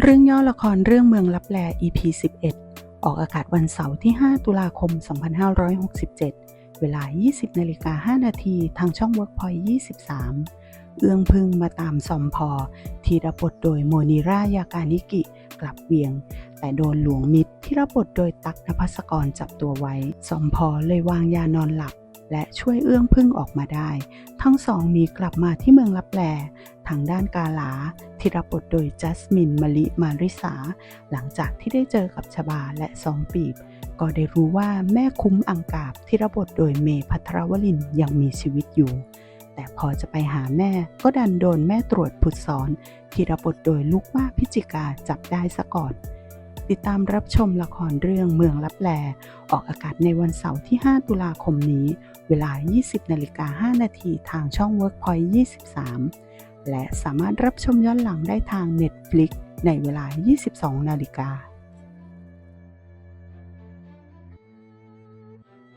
เรื่องย่อละครเรื่องเมืองลับแล EP 11 ออกอากาศวันเสาร์ที่ 5 ตุลาคม 2567 เวลา 20นาฬิกา5นาทีทางช่อง Workpoint 23 เอื้องพึงมาตามซอมพอ ที่รับบทโดยโมนิรายากานิกิกลับเวียง แต่โดนหลวงมิตรที่รับบทโดยตักนภัสกรจับตัวไว้ซอมพอเลยวางยานอนหลับและช่วยเอื้องพึ่งออกมาได้ ทั้งสองหนีกลับมาที่เมืองลับแล ทางด้านกาลา ที่รับบทโดยจัสมินมะลิมาริสา หลังจากที่ได้เจอกับชบาและสองปีบ ก็ได้รู้ว่าแม่คุ้มอังกาบที่รับบทโดยเมพัทรวลินยังมีชีวิตอยู่ แต่พอจะไปหาแม่ก็ดันโดนแม่ตรวจผุดสอน ที่รับบทโดยลูกว่าพิจิกาจับได้ซะก่อนติดตามรับชมละครเรื่องเมืองลับแล ออกอากาศในวันเสาร์ที่ 5 ตุลาคมนี้ เวลา 20 นาฬิกา 5 นาทีทางช่อง Workpoint 23 และสามารถรับชมย้อนหลังได้ทาง Netflix ในเวลา 22 นาฬิกา